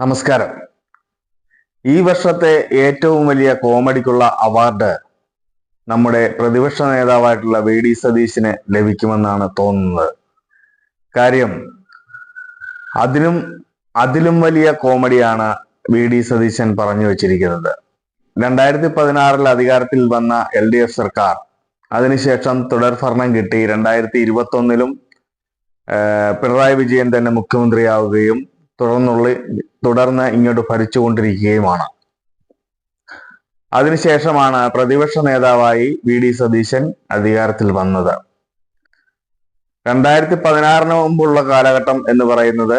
നമസ്കാരം. ഈ വർഷത്തെ ഏറ്റവും വലിയ കോമഡിക്കുള്ള അവാർഡ് നമ്മുടെ പ്രതിപക്ഷ നേതാവായിട്ടുള്ള വി ഡി സതീശിന് ലഭിക്കുമെന്നാണ് തോന്നുന്നത്. കാര്യം അതിനും അതിലും വലിയ കോമഡിയാണ് വി ഡി സതീശൻ പറഞ്ഞു വച്ചിരിക്കുന്നത്. രണ്ടായിരത്തി പതിനാറിൽ അധികാരത്തിൽ വന്ന എൽ ഡി എഫ് സർക്കാർ അതിനുശേഷം തുടർഭരണം കിട്ടി. രണ്ടായിരത്തി ഇരുപത്തി ഒന്നിലും പിണറായി വിജയൻ തന്നെ മുഖ്യമന്ത്രിയാവുകയും തുടർന്നുള്ള തുടർന്ന് ഇങ്ങോട്ട് ഭരിച്ചുകൊണ്ടിരിക്കുകയുമാണ്. അതിനുശേഷമാണ് പ്രതിപക്ഷ നേതാവായി വി ഡി സതീശൻ അധികാരത്തിൽ വന്നത്. രണ്ടായിരത്തി പതിനാറിന് മുമ്പുള്ള കാലഘട്ടം എന്ന് പറയുന്നത്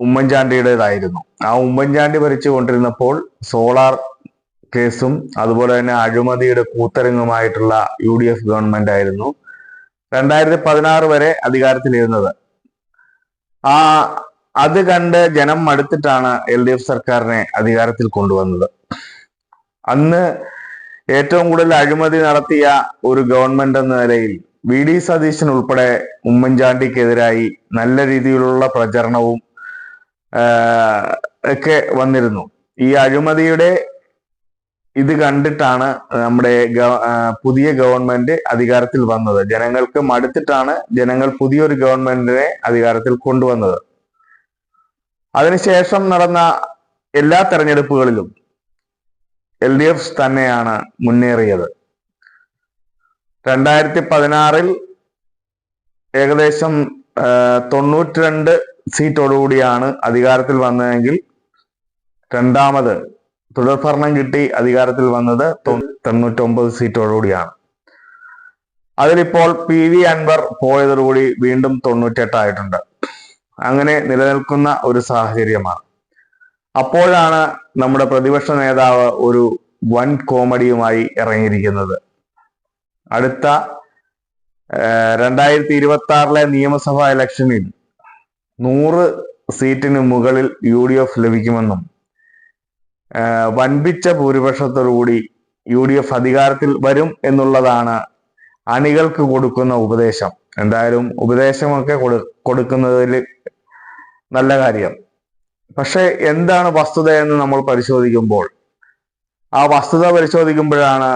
ഉമ്മൻചാണ്ടിയുടേതായിരുന്നു. ആ ഉമ്മൻചാണ്ടി ഭരിച്ചുകൊണ്ടിരുന്നപ്പോൾ സോളാർ കേസും അതുപോലെ തന്നെ അഴിമതിയുടെ കൂത്തരങ്ങുമായിട്ടുള്ള യു ഡി എഫ് ഗവൺമെന്റ് ആയിരുന്നു രണ്ടായിരത്തി പതിനാറ് വരെ അധികാരത്തിലിരുന്നത്. ആ അത് കണ്ട് ജനം മടുത്തിട്ടാണ് എൽ ഡി എഫ് സർക്കാരിനെ അധികാരത്തിൽ കൊണ്ടുവന്നത്. അന്ന് ഏറ്റവും കൂടുതൽ അഴിമതി നടത്തിയ ഒരു ഗവൺമെന്റ് എന്ന നിലയിൽ വി ഡി സതീശൻ ഉൾപ്പെടെ ഉമ്മൻചാണ്ടിക്കെതിരായി നല്ല രീതിയിലുള്ള പ്രചരണവും ഒക്കെ വന്നിരുന്നു. ഈ അഴിമതിയുടെ ഇത് കണ്ടിട്ടാണ് നമ്മുടെ പുതിയ ഗവൺമെന്റ് അധികാരത്തിൽ വന്നത്. ജനങ്ങൾക്ക് മടുത്തിട്ടാണ് ജനങ്ങൾ പുതിയൊരു ഗവൺമെന്റിനെ അധികാരത്തിൽ കൊണ്ടുവന്നത്. അതിനുശേഷം നടന്ന എല്ലാ തെരഞ്ഞെടുപ്പുകളിലും എൽ ഡി എഫ് തന്നെയാണ് മുന്നേറിയത്. രണ്ടായിരത്തി പതിനാറിൽ ഏകദേശം തൊണ്ണൂറ്റിരണ്ട് സീറ്റോടുകൂടിയാണ് അധികാരത്തിൽ വന്നതെങ്കിൽ രണ്ടാമത് തുടർഭരണം കിട്ടി അധികാരത്തിൽ വന്നത് തൊണ്ണൂറ്റൊമ്പത് സീറ്റോടുകൂടിയാണ്. അതിലിപ്പോൾ പി വി അൻവർ പോയതോടുകൂടി വീണ്ടും തൊണ്ണൂറ്റെട്ടായിട്ടുണ്ട് അങ്ങനെ നിലനിൽക്കുന്ന ഒരു സാഹചര്യമാണ്. അപ്പോഴാണ് നമ്മുടെ പ്രതിപക്ഷ നേതാവ് ഒരു വൻ കോമഡിയുമായി ഇറങ്ങിയിരിക്കുന്നത്. അടുത്ത രണ്ടായിരത്തി ഇരുപത്തി ആറിലെ നിയമസഭാ ഇലക്ഷനിൽ നൂറ് സീറ്റിന് മുകളിൽ യു ഡി എഫ് ലഭിക്കുമെന്നും വൻപിച്ച ഭൂരിപക്ഷത്തോടുകൂടി യു ഡി എഫ് അധികാരത്തിൽ വരും എന്നുള്ളതാണ് അണികൾക്ക് കൊടുക്കുന്ന ഉപദേശം. എന്തായാലും ഉപദേശമൊക്കെ കൊടു കൊടുക്കുന്നതിൽ നല്ല കാര്യം. പക്ഷെ എന്താണ് വസ്തുത എന്ന് നമ്മൾ പരിശോധിക്കുമ്പോൾ ആ വസ്തുത പരിശോധിക്കുമ്പോഴാണ്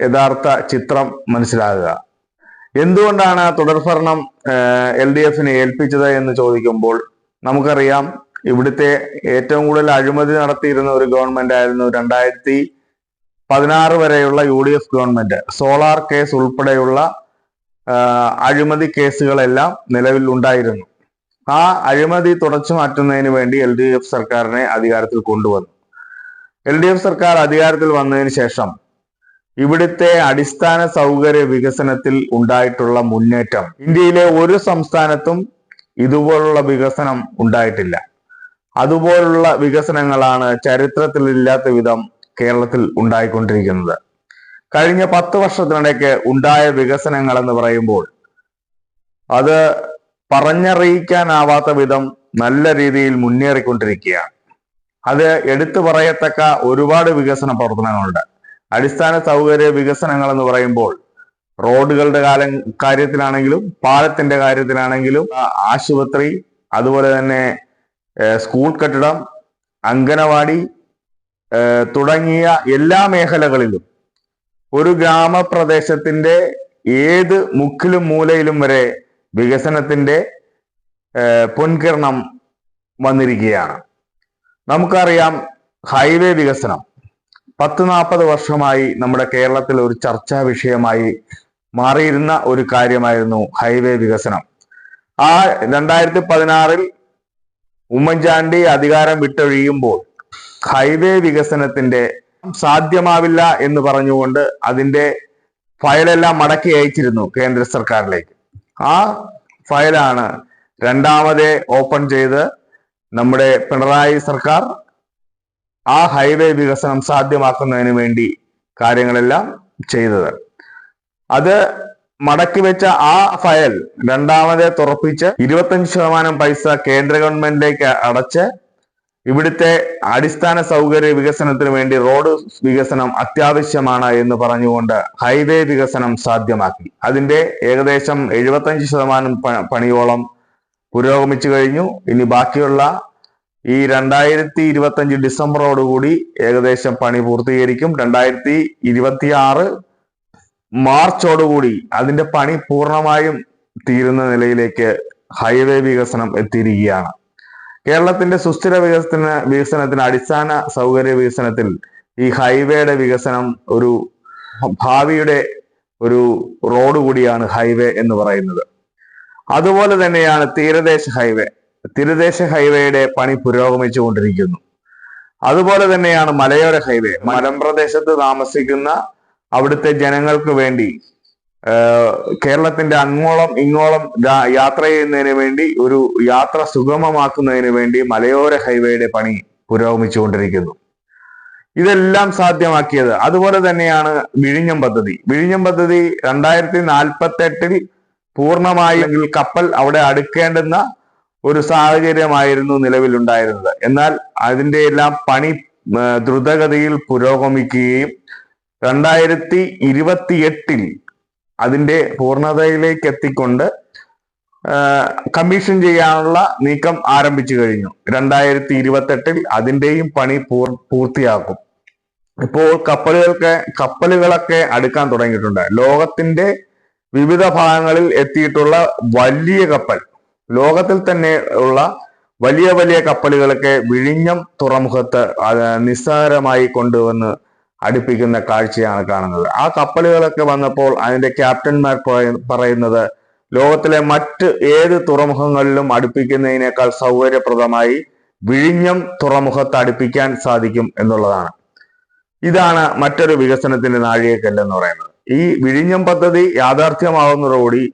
യഥാർത്ഥ ചിത്രം മനസ്സിലാകുക. എന്തുകൊണ്ടാണ് തുടർഭരണം എൽ ഡി എഫിനെ ഏൽപ്പിച്ചത് എന്ന് ചോദിക്കുമ്പോൾ നമുക്കറിയാം ഇവിടുത്തെ ഏറ്റവും കൂടുതൽ അഴിമതി നടത്തിയിരുന്ന ഒരു ഗവൺമെന്റ് ആയിരുന്നു രണ്ടായിരത്തി പതിനാറ് വരെയുള്ള U D F government. Solar case ഉൾപ്പെടെയുള്ള അഴിമതി കേസുകളെല്ലാം നിലവിൽ ഉണ്ടായിരുന്നു. ആ അഴിമതി തുടച്ചു മാറ്റുന്നതിന് വേണ്ടി എൽ ഡി എഫ് സർക്കാരിനെ അധികാരത്തിൽ കൊണ്ടുവന്നു. എൽ ഡി എഫ് സർക്കാർ അധികാരത്തിൽ വന്നതിന് ശേഷം ഇവിടുത്തെ അടിസ്ഥാന സൗകര്യ വികസനത്തിൽ ഉണ്ടായിട്ടുള്ള മുന്നേറ്റം. ഇന്ത്യയിലെ ഒരു സംസ്ഥാനത്തും ഇതുപോലുള്ള വികസനം ഉണ്ടായിട്ടില്ല. അതുപോലുള്ള വികസനങ്ങളാണ് ചരിത്രത്തിലില്ലാത്ത വിധം കേരളത്തിൽ ഉണ്ടായിക്കൊണ്ടിരിക്കുന്നത്. കഴിഞ്ഞ പത്ത് വർഷത്തിനിടയ്ക്ക് ഉണ്ടായ വികസനങ്ങൾ എന്ന് പറയുമ്പോൾ അത് പറഞ്ഞറിയിക്കാനാവാത്ത വിധം നല്ല രീതിയിൽ മുന്നേറിക്കൊണ്ടിരിക്കുകയാണ്. അത് എടുത്തു പറയത്തക്ക ഒരുപാട് വികസന പ്രവർത്തനങ്ങളുണ്ട്. അടിസ്ഥാന സൗകര്യ വികസനങ്ങൾ എന്ന് പറയുമ്പോൾ റോഡുകളുടെ കാലം കാര്യത്തിലാണെങ്കിലും പാലത്തിന്റെ കാര്യത്തിലാണെങ്കിലും ആശുപത്രി അതുപോലെ തന്നെ സ്കൂൾ കെട്ടിടം അംഗനവാടി തുടങ്ങിയ എല്ലാ മേഖലകളിലും ഒരു ഗ്രാമപ്രദേശത്തിന്റെ ഏത് മുക്കിലും മൂലയിലും വരെ വികസനത്തിന്റെ പൊൻകിരണം വന്നിരിക്കുകയാണ്. നമുക്കറിയാം ഹൈവേ വികസനം. പത്ത് നാൽപ്പത് വർഷമായി നമ്മുടെ കേരളത്തിൽ ഒരു ചർച്ചാ വിഷയമായി മാറിയിരുന്ന ഒരു കാര്യമായിരുന്നു ഹൈവേ വികസനം. ആ രണ്ടായിരത്തി പതിനാറിൽ ഉമ്മൻചാണ്ടി അധികാരം വിട്ടൊഴിയുമ്പോൾ ഹൈവേ വികസനത്തിന്റെ സാധ്യമാവില്ല എന്ന് പറഞ്ഞുകൊണ്ട് അതിന്റെ ഫയലെല്ലാം മടക്കി അയച്ചിരുന്നു കേന്ദ്ര സർക്കാരിലേക്ക്. ആ ഫയലാണ് രണ്ടാമതേ ഓപ്പൺ ചെയ്ത് നമ്മുടെ പിണറായി സർക്കാർ ആ ഹൈവേ വികസനം സാധ്യമാക്കുന്നതിന് വേണ്ടി കാര്യങ്ങളെല്ലാം ചെയ്തത്. അത് മടക്കി വെച്ച ആ ഫയൽ രണ്ടാമതെ തുറപ്പിച്ച് ഇരുപത്തഞ്ച് ശതമാനം പൈസ കേന്ദ്ര ഗവൺമെന്റിലേക്ക് അടച്ച് ഇവിടുത്തെ അടിസ്ഥാന സൗകര്യ വികസനത്തിന് വേണ്ടി റോഡ് വികസനം അത്യാവശ്യമാണ് എന്ന് പറഞ്ഞുകൊണ്ട് ഹൈവേ വികസനം സാധ്യമാക്കി. അതിന്റെ ഏകദേശം എഴുപത്തഞ്ച് ശതമാനം പണിയോളം പുരോഗമിച്ചു കഴിഞ്ഞു. ഇനി ബാക്കിയുള്ള ഈ രണ്ടായിരത്തി ഇരുപത്തി അഞ്ച് ഡിസംബറോടുകൂടി ഏകദേശം പണി പൂർത്തീകരിക്കും. രണ്ടായിരത്തി ഇരുപത്തി ആറ് മാർച്ചോടുകൂടി അതിന്റെ പണി പൂർണമായും തീരുന്ന നിലയിലേക്ക് ഹൈവേ വികസനം എത്തിയിരിക്കുകയാണ്. കേരളത്തിന്റെ സുസ്ഥിര വികസന വികസനത്തിന് അടിസ്ഥാന സൗകര്യ വികസനത്തിൽ ഈ ഹൈവേയുടെ വികസനം ഒരു ഭാവിയുടെ ഒരു റോഡ് കൂടിയാണ് ഹൈവേ എന്ന് പറയുന്നത്. അതുപോലെ തന്നെയാണ് തീരദേശ ഹൈവേ. തീരദേശ ഹൈവേയുടെ പണി പുരോഗമിച്ചുകൊണ്ടിരിക്കുന്നു അതുപോലെ തന്നെയാണ് മലയോര ഹൈവേ. മലമ്പ്രദേശത്ത് താമസിക്കുന്ന അവിടുത്തെ ജനങ്ങൾക്ക് വേണ്ടി കേരളത്തിന്റെ അങ്ങോളം ഇങ്ങോളം യാത്ര ചെയ്യുന്നതിന് വേണ്ടി ഒരു യാത്ര സുഗമമാക്കുന്നതിന് വേണ്ടി മലയോര ഹൈവേയുടെ പണി പുരോഗമിച്ചുകൊണ്ടിരിക്കുന്നു. ഇതെല്ലാം സാധ്യമാക്കിയത് അതുപോലെ തന്നെയാണ് വിഴിഞ്ഞം പദ്ധതി. വിഴിഞ്ഞം പദ്ധതി രണ്ടായിരത്തി നാൽപ്പത്തി എട്ടിൽ പൂർണമായി കപ്പൽ അവിടെ അടുക്കേണ്ടുന്ന ഒരു സാഹചര്യമായിരുന്നു നിലവിലുണ്ടായിരുന്നത്. എന്നാൽ അതിന്റെ എല്ലാം പണി ദ്രുതഗതിയിൽ പുരോഗമിക്കുകയും രണ്ടായിരത്തി ഇരുപത്തി എട്ടിൽ അതിന്റെ പൂർണതയിലേക്ക് എത്തിക്കൊണ്ട് കമ്മീഷൻ ചെയ്യാനുള്ള നീക്കം ആരംഭിച്ചു കഴിഞ്ഞു. രണ്ടായിരത്തി ഇരുപത്തെട്ടിൽ അതിന്റെയും പണി പൂർ പൂർത്തിയാക്കും ഇപ്പോൾ കപ്പലുകൾക്ക് കപ്പലുകളൊക്കെ അടുക്കാൻ തുടങ്ങിയിട്ടുണ്ട്. ലോകത്തിന്റെ വിവിധ ഭാഗങ്ങളിൽ എത്തിയിട്ടുള്ള വലിയ കപ്പൽ ലോകത്തിൽ തന്നെ ഉള്ള വലിയ വലിയ കപ്പലുകളൊക്കെ വിഴിഞ്ഞം തുറമുഖത്ത് നിസ്സാരമായി കൊണ്ടുവന്ന് അടുപ്പിക്കുന്ന കാഴ്ചയാണ് കാണുന്നത്. ആ കപ്പലുകളൊക്കെ വന്നപ്പോൾ അതിന്റെ ക്യാപ്റ്റന്മാർ പറയ- പറയുന്നത് ലോകത്തിലെ മറ്റ് ഏത് തുറമുഖങ്ങളിലും അടുപ്പിക്കുന്നതിനേക്കാൾ സൗകര്യപ്രദമായി വിഴിഞ്ഞം തുറമുഖത്ത് അടുപ്പിക്കാൻ സാധിക്കും എന്നുള്ളതാണ്. ഇതാണ് മറ്റൊരു വികസനത്തിന്റെ നാഴികക്കല്ല് എന്ന് പറയുന്നത്. ഈ വിഴിഞ്ഞം പദ്ധതി യാഥാർത്ഥ്യമാകുന്നതോടുകൂടി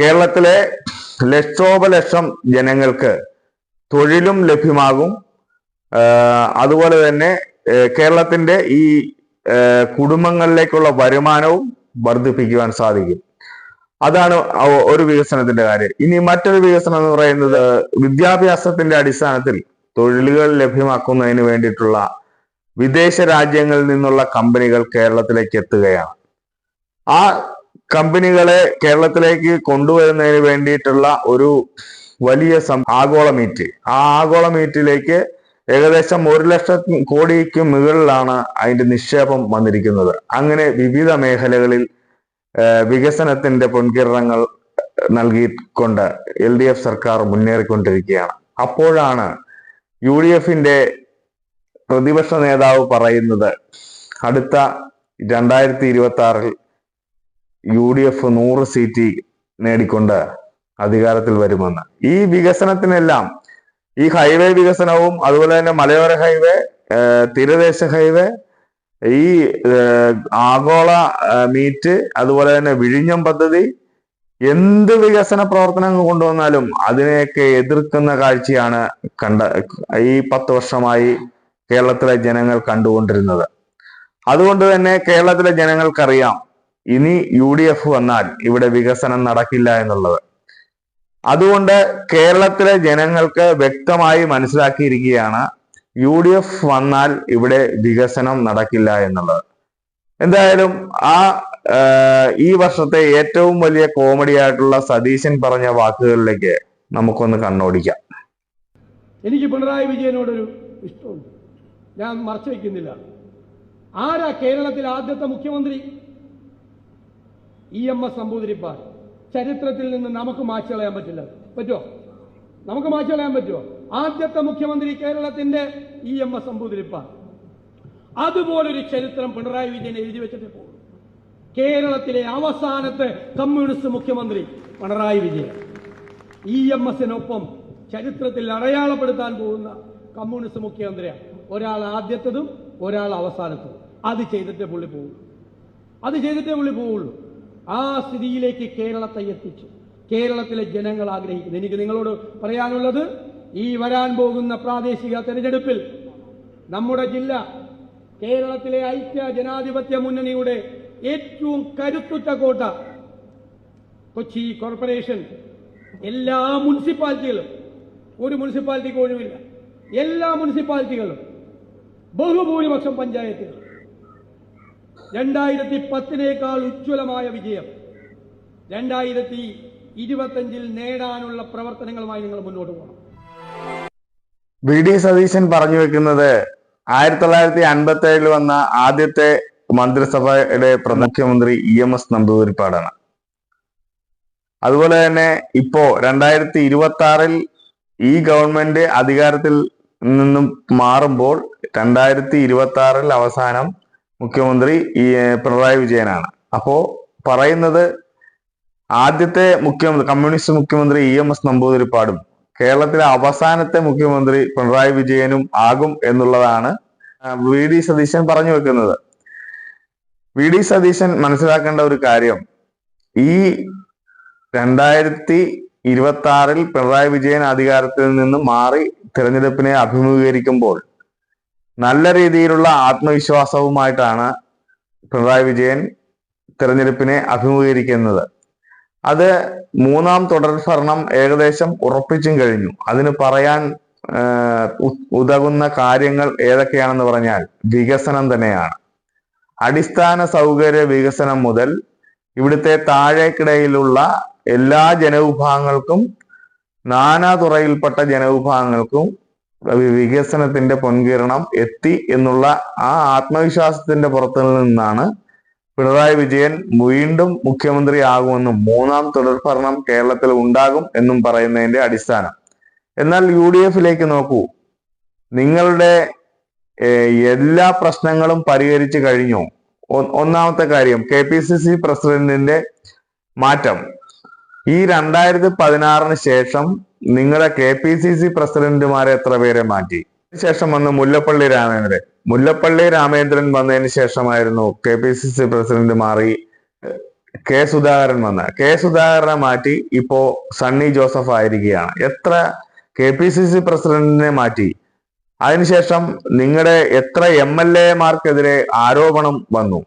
കേരളത്തിലെ ലക്ഷോപലക്ഷം ജനങ്ങൾക്ക് തൊഴിലും ലഭ്യമാകും. അതുപോലെ തന്നെ കേരളത്തിന്റെ ഈ കുടുംബങ്ങളിലേക്കുള്ള വരുമാനവും വർദ്ധിപ്പിക്കുവാൻ സാധിക്കും. അതാണ് ഒരു വികസനത്തിന്റെ കാര്യം. ഇനി മറ്റൊരു വികസനം എന്ന് പറയുന്നത് വിദ്യാഭ്യാസത്തിന്റെ അടിസ്ഥാനത്തിൽ തൊഴിലുകൾ ലഭ്യമാക്കുന്നതിന് വേണ്ടിയിട്ടുള്ള വിദേശ രാജ്യങ്ങളിൽ നിന്നുള്ള കമ്പനികൾ കേരളത്തിലേക്ക് എത്തുകയാണ്. ആ കമ്പനികളെ കേരളത്തിലേക്ക് കൊണ്ടുവരുന്നതിന് വേണ്ടിയിട്ടുള്ള ഒരു വലിയ ആഗോള മീറ്റ്. ആ ആഗോള മീറ്റിലേക്ക് ഏകദേശം ഒരു ലക്ഷം കോടിക്ക് മുകളിലാണ് അതിന്റെ നിക്ഷേപം വന്നിരിക്കുന്നത്. അങ്ങനെ വിവിധ മേഖലകളിൽ വികസനത്തിന്റെ പൊൻകിരണങ്ങൾ നൽകിക്കൊണ്ട് എൽ ഡി എഫ് സർക്കാർ മുന്നേറിക്കൊണ്ടിരിക്കുകയാണ്. അപ്പോഴാണ് യു ഡി എഫിന്റെ പ്രതിപക്ഷ നേതാവ് പറയുന്നത് അടുത്ത രണ്ടായിരത്തി ഇരുപത്തി ആറിൽ യു ഡി എഫ് നൂറ് സീറ്റ് നേടിക്കൊണ്ട് അധികാരത്തിൽ വരുമെന്ന്. ഈ വികസനത്തിനെല്ലാം ഈ ഹൈവേ വികസനവും അതുപോലെ തന്നെ മലയോര ഹൈവേ തീരദേശ ഹൈവേ ഈ ആഗോള മീറ്റ് അതുപോലെ തന്നെ വിഴിഞ്ഞം പദ്ധതി എന്ത് വികസന പ്രവർത്തനങ്ങൾ കൊണ്ടുവന്നാലും അതിനെയൊക്കെ എതിർക്കുന്ന കാഴ്ചയാണ് കണ്ട ഈ പത്ത് വർഷമായി കേരളത്തിലെ ജനങ്ങൾ കണ്ടുകൊണ്ടിരുന്നത്. അതുകൊണ്ട് തന്നെ കേരളത്തിലെ ജനങ്ങൾക്കറിയാം ഇനി യു ഡി എഫ് വന്നാൽ ഇവിടെ വികസനം നടക്കില്ല എന്നുള്ളത്. അതുകൊണ്ട് കേരളത്തിലെ ജനങ്ങൾക്ക് വ്യക്തമായി മനസ്സിലാക്കിയിരിക്കുകയാണ് യു ഡി എഫ് വന്നാൽ ഇവിടെ വികസനം നടക്കില്ല എന്നുള്ളത്. എന്തായാലും ആ ഈ വർഷത്തെ ഏറ്റവും വലിയ കോമഡി ആയിട്ടുള്ള സതീശൻ പറഞ്ഞ വാക്കുകളിലേക്ക് നമുക്കൊന്ന് കണ്ണോടിക്കാം. എനിക്ക് പിണറായി വിജയനോടൊരു ഇഷ്ടമുണ്ട്. ഞാൻ മറച്ചു വയ്ക്കുന്നില്ല. ആരാ കേരളത്തിലെ ആദ്യത്തെ മുഖ്യമന്ത്രി? ഇ എം എസ് നമ്പൂതിരിപ്പാൽ ചരിത്രത്തിൽ നിന്ന് നമുക്ക് മാറ്റി കളയാൻ പറ്റില്ല. പറ്റുമോ നമുക്ക് മാറ്റി കളയാൻ പറ്റുമോ ആദ്യത്തെ മുഖ്യമന്ത്രി കേരളത്തിന്റെ ഇ എം എസ് സമ്പൂതിരിപ്പ അതുപോലൊരു ചരിത്രം പിണറായി വിജയൻ എഴുതി വെച്ചിട്ട് പോകും. കേരളത്തിലെ അവസാനത്തെ കമ്മ്യൂണിസ്റ്റ് മുഖ്യമന്ത്രി പിണറായി വിജയൻ. ഇ എം എസിനൊപ്പം ചരിത്രത്തിൽ അടയാളപ്പെടുത്താൻ പോകുന്ന കമ്മ്യൂണിസ്റ്റ് മുഖ്യമന്ത്രിയാണ്. ഒരാൾ ആദ്യത്തതും ഒരാൾ അവസാനത്തതും അത് ചെയ്തിട്ടേ പുള്ളി പോകുള്ളൂ അത് ചെയ്തിട്ടേ പുള്ളി പോവുള്ളൂ. ആ സ്ഥിതിയിലേക്ക് കേരളത്തെ എത്തിച്ചു. കേരളത്തിലെ ജനങ്ങൾ ആഗ്രഹിക്കുന്നു. എനിക്ക് നിങ്ങളോട് പറയാനുള്ളത് ഈ വരാൻ പോകുന്ന പ്രാദേശിക തെരഞ്ഞെടുപ്പിൽ നമ്മുടെ ജില്ല കേരളത്തിലെ ഐക്യ ജനാധിപത്യ മുന്നണിയുടെ ഏറ്റവും കരുത്തുറ്റ കോട്ട കൊച്ചി കോർപ്പറേഷൻ. എല്ലാ മുനിസിപ്പാലിറ്റികളും ഒരു മുനിസിപ്പാലിറ്റിക്ക് ഒഴിവില്ല. എല്ലാ മുനിസിപ്പാലിറ്റികളും ബഹുഭൂരിപക്ഷം പഞ്ചായത്തുകൾ രണ്ടായിരത്തി പത്തിനേക്കാൾ ഉജ്ജ്വലമായ വിജയം. രണ്ടായിരത്തി ഇരുപത്തഞ്ചിൽ നേടാനുള്ള പ്രവർത്തനങ്ങളുമായി നിങ്ങൾ മുന്നോട്ട് പോകണം. വി. ഡി. സതീശൻ പറഞ്ഞു വെക്കുന്നത് ആയിരത്തി തൊള്ളായിരത്തി അൻപത്തി ഏഴിൽ വന്ന ആദ്യത്തെ മന്ത്രിസഭയുടെ പ്രമുഖ്യമന്ത്രി മുഖ്യമന്ത്രി ഇ. എം. എസ്. നമ്പൂതിരിപ്പാടാണ്. അതുപോലെ തന്നെ ഇപ്പോ രണ്ടായിരത്തി ഇരുപത്തി ആറിൽ ഈ ഗവൺമെന്റ് അധികാരത്തിൽ നിന്നും മാറുമ്പോൾ രണ്ടായിരത്തി ഇരുപത്തി ആറിൽ അവസാനം മുഖ്യമന്ത്രി ഈ പിണറായി വിജയനാണ്. അപ്പോ പറയുന്നത് ആദ്യത്തെ മുഖ്യമന്ത്രി കമ്മ്യൂണിസ്റ്റ് മുഖ്യമന്ത്രി ഇ എം എസ് നമ്പൂതിരിപ്പാടും കേരളത്തിലെ അവസാനത്തെ മുഖ്യമന്ത്രി പിണറായി വിജയനും ആകും എന്നുള്ളതാണ് വി ഡി സതീശൻ പറഞ്ഞു വെക്കുന്നത്. വി ഡി സതീശൻ മനസ്സിലാക്കേണ്ട ഒരു കാര്യം ഈ രണ്ടായിരത്തി ഇരുപത്തി ആറിൽ പിണറായി വിജയൻ അധികാരത്തിൽ നിന്ന് മാറി തിരഞ്ഞെടുപ്പിനെ അഭിമുഖീകരിക്കുമ്പോൾ നല്ല രീതിയിലുള്ള ആത്മവിശ്വാസവുമായിട്ടാണ് പിണറായി വിജയൻ തിരഞ്ഞെടുപ്പിനെ അഭിമുഖീകരിക്കുന്നത്. അത് മൂന്നാം തുടർ ഭരണം ഏകദേശം ഉറപ്പിച്ചും കഴിഞ്ഞു. അതിന് പറയാൻ ഉതകുന്ന കാര്യങ്ങൾ ഏതൊക്കെയാണെന്ന് പറഞ്ഞാൽ വികസനം തന്നെയാണ്. അടിസ്ഥാന സൗകര്യ വികസനം മുതൽ ഇവിടുത്തെ താഴേക്കിടയിലുള്ള എല്ലാ ജനവിഭാഗങ്ങൾക്കും നാനാതുറയിൽപ്പെട്ട ജനവിഭാഗങ്ങൾക്കും വികസനത്തിന്റെ പൊൻകിരണം എത്തി എന്നുള്ള ആ ആത്മവിശ്വാസത്തിന്റെ പുറത്തു നിന്നാണ് പിണറായി വിജയൻ വീണ്ടും മുഖ്യമന്ത്രി ആകുമെന്നും മൂന്നാം തുടർഭരണം കേരളത്തിൽ ഉണ്ടാകും എന്നും പറയുന്നതിന്റെ അടിസ്ഥാനം. എന്നാൽ യു ഡി എഫിലേക്ക് നോക്കൂ. നിങ്ങളുടെ എല്ലാ പ്രശ്നങ്ങളും പരിഹരിച്ചു കഴിഞ്ഞു. ഒന്നാമത്തെ കാര്യം കെ പി സി സി പ്രസിഡന്റിന്റെ മാറ്റം. ഈ രണ്ടായിരത്തി പതിനാറിന് ശേഷം നിങ്ങളുടെ കെ പി സി സി പ്രസിഡന്റുമാരെ എത്ര പേരെ മാറ്റി? ശേഷം വന്ന് മുല്ലപ്പള്ളി രാമേന്ദ്രൻ. മുല്ലപ്പള്ളി രാമേന്ദ്രൻ വന്നതിന് ശേഷമായിരുന്നു K P C C president മാറി കെ സുധാകരൻ വന്ന കെ സുധാകരനെ മാറ്റി ഇപ്പോ സണ്ണി ജോസഫ് ആയിരിക്കുകയാണ്. എത്ര കെ പി സി സി പ്രസിഡന്റിനെ മാറ്റി? അതിനുശേഷം നിങ്ങളുടെ എത്ര എം എൽ എമാർക്കെതിരെ ആരോപണം വന്നു?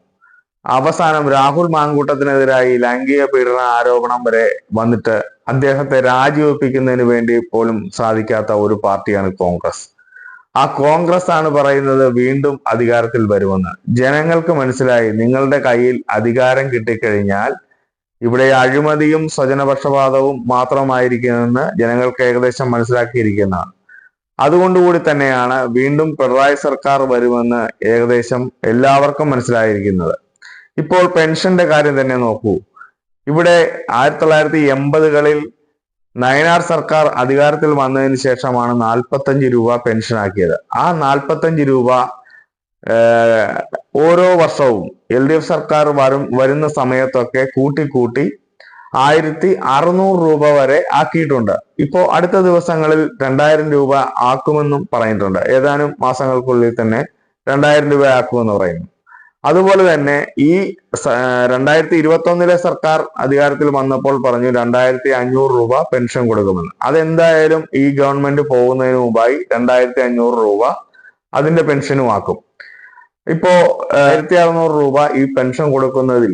അവസാനം രാഹുൽ മാങ്കൂട്ടത്തിനെതിരായി ലൈംഗിക പീഡന ആരോപണം വരെ വന്നിട്ട് അദ്ദേഹത്തെ രാജിവെപ്പിക്കുന്നതിന് വേണ്ടി പോലും സാധിക്കാത്ത ഒരു പാർട്ടിയാണ് കോൺഗ്രസ്. ആ കോൺഗ്രസ് ആണ് പറയുന്നത് വീണ്ടും അധികാരത്തിൽ വരുമെന്ന്. ജനങ്ങൾക്ക് മനസ്സിലായി നിങ്ങളുടെ കയ്യിൽ അധികാരം കിട്ടിക്കഴിഞ്ഞാൽ ഇവിടെ അഴിമതിയും സ്വജനപക്ഷപാതവും മാത്രമായിരിക്കുമെന്ന് ജനങ്ങൾക്ക് ഏകദേശം മനസ്സിലാക്കിയിരിക്കുന്നതാണ്. അതുകൊണ്ടുകൂടി തന്നെയാണ് വീണ്ടും പിണറായി സർക്കാർ വരുമെന്ന് ഏകദേശം എല്ലാവർക്കും മനസ്സിലായിരിക്കുന്നത്. ഇപ്പോൾ പെൻഷന്റെ കാര്യം തന്നെ നോക്കൂ. ഇവിടെ ആയിരത്തി തൊള്ളായിരത്തി എൺപതുകളിൽ നയനാർ സർക്കാർ അധികാരത്തിൽ വന്നതിന് ശേഷമാണ് നാൽപ്പത്തഞ്ച് രൂപ പെൻഷൻ ആക്കിയത്. ആ നാൽപ്പത്തഞ്ച് രൂപ ഓരോ വർഷവും എൽ ഡി എഫ് സർക്കാർ വരും വരുന്ന സമയത്തൊക്കെ കൂട്ടി ആയിരത്തി അറുന്നൂറ് രൂപ വരെ ആക്കിയിട്ടുണ്ട്. ഇപ്പോ അടുത്ത ദിവസങ്ങളിൽ രണ്ടായിരം രൂപ ആക്കുമെന്നും പറഞ്ഞിട്ടുണ്ട്. ഏതാനും മാസങ്ങൾക്കുള്ളിൽ തന്നെ രണ്ടായിരം രൂപ ആക്കുമെന്ന് പറയുന്നു. അതുപോലെ തന്നെ ഈ രണ്ടായിരത്തി ഇരുപത്തി ഒന്നിലെ സർക്കാർ അധികാരത്തിൽ വന്നപ്പോൾ പറഞ്ഞു രണ്ടായിരത്തി അഞ്ഞൂറ് രൂപ പെൻഷൻ കൊടുക്കുമെന്ന്. അതെന്തായാലും ഈ ഗവൺമെന്റ് പോകുന്നതിന് മുമ്പായി രണ്ടായിരത്തി അഞ്ഞൂറ് രൂപ അതിന്റെ പെൻഷനും ആക്കും. ഇപ്പോ ആയിരത്തി അറുന്നൂറ് രൂപ ഈ പെൻഷൻ കൊടുക്കുന്നതിൽ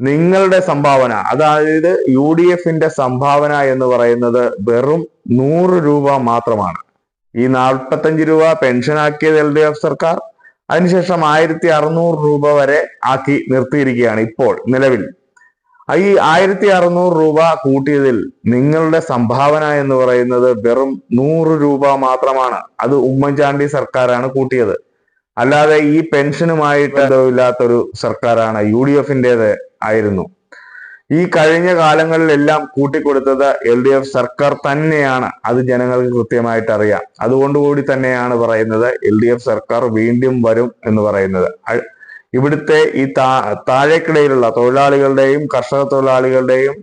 നിങ്ങളുടെ സംഭാവന അതായത് യു ഡി എഫിന്റെ സംഭാവന എന്ന് പറയുന്നത് വെറും നൂറ് രൂപ മാത്രമാണ്. ഈ നാൽപ്പത്തഞ്ച് രൂപ പെൻഷൻ ആക്കിയത് എൽ ഡി എഫ് സർക്കാർ അതിനുശേഷം ആയിരത്തി അറുന്നൂറ് രൂപ വരെ ആക്കി നിർത്തിയിരിക്കുകയാണ് ഇപ്പോൾ നിലവിൽ. ഈ ആയിരത്തി അറുന്നൂറ് രൂപ കൂട്ടിയതിൽ നിങ്ങളുടെ സംഭാവന എന്ന് പറയുന്നത് വെറും നൂറ് രൂപ മാത്രമാണ്. അത് ഉമ്മൻചാണ്ടി സർക്കാരാണ് കൂട്ടിയത്. അല്ലാതെ ഈ പെൻഷനുമായിട്ട് ഇല്ലാത്തൊരു സർക്കാരാണ് യു ഡി എഫിന്റെത് ആയിരുന്നു. ഈ കഴിഞ്ഞ കാലങ്ങളിലെല്ലാം കൂട്ടിക്കൊടുത്തത് എൽ ഡി എഫ് സർക്കാർ തന്നെയാണ്. അത് ജനങ്ങൾക്ക് കൃത്യമായിട്ട് അറിയാം. അതുകൊണ്ടുകൂടി തന്നെയാണ് പറയുന്നത് എൽ ഡി എഫ് സർക്കാർ വീണ്ടും വരും എന്ന് പറയുന്നത്. ഇവിടുത്തെ ഈ താ താഴേക്കിടയിലുള്ള തൊഴിലാളികളുടെയും കർഷക തൊഴിലാളികളുടെയും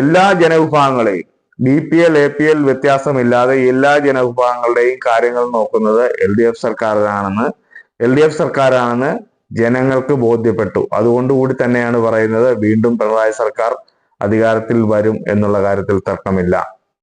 എല്ലാ ജനവിഭാഗങ്ങളെയും B P L A P L വ്യത്യാസമില്ലാതെ എല്ലാ ജനവിഭാഗങ്ങളുടെയും കാര്യങ്ങൾ നോക്കുന്നത് എൽ ഡി എഫ് സർക്കാരാണെന്ന് എൽ ഡി എഫ് സർക്കാരാണെന്ന് ജനങ്ങൾക്ക് ബോധ്യപ്പെട്ടു. അതുകൊണ്ടുകൂടി തന്നെയാണ് പറയുന്നത് വീണ്ടും പിണറായി സർക്കാർ അധികാരത്തിൽ വരും എന്നുള്ള കാര്യത്തിൽ തർക്കമില്ല.